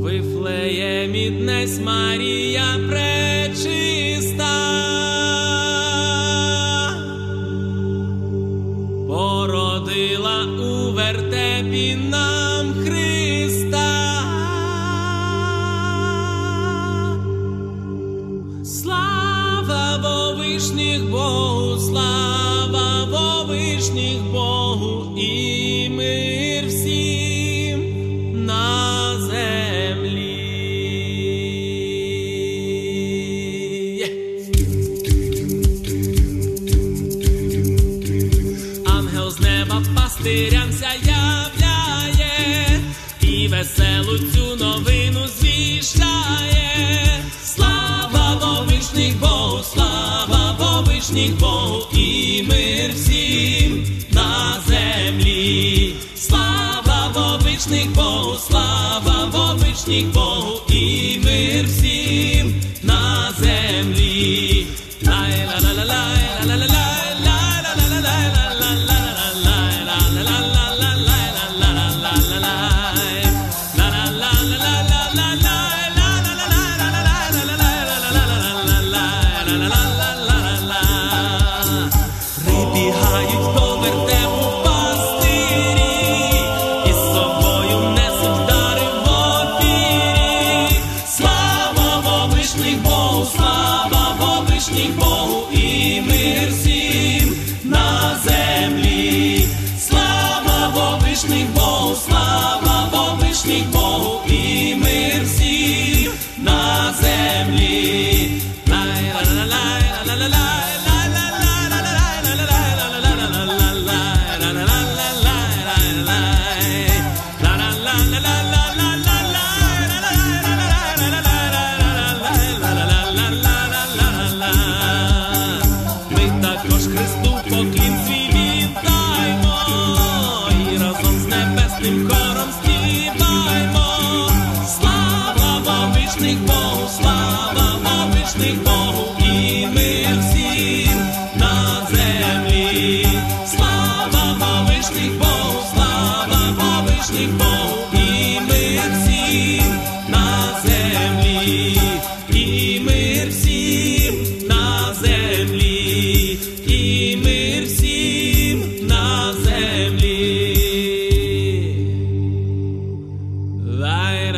Вифлеємі днесь Марія пречиста, породила у вертепі нам Христа. Слава во вишніх Богу, слава вишніх Богу і мир всім на землі. Ангел з неба пастирямся являє і веселу цю новину звіщає. Слава во вишніх Богу, слава во вишніх Богу обичних Богу, слава обичних Богу і мир всім на землі. Лай-ла-ла-ла-лай, Вишний Богу, слава вишній Богу і мир всім на землі. la la la вічних Богу, слава, на вічних Богу, і ми всі на землі, слава, на вічних Богу, слава, на вічних Богу.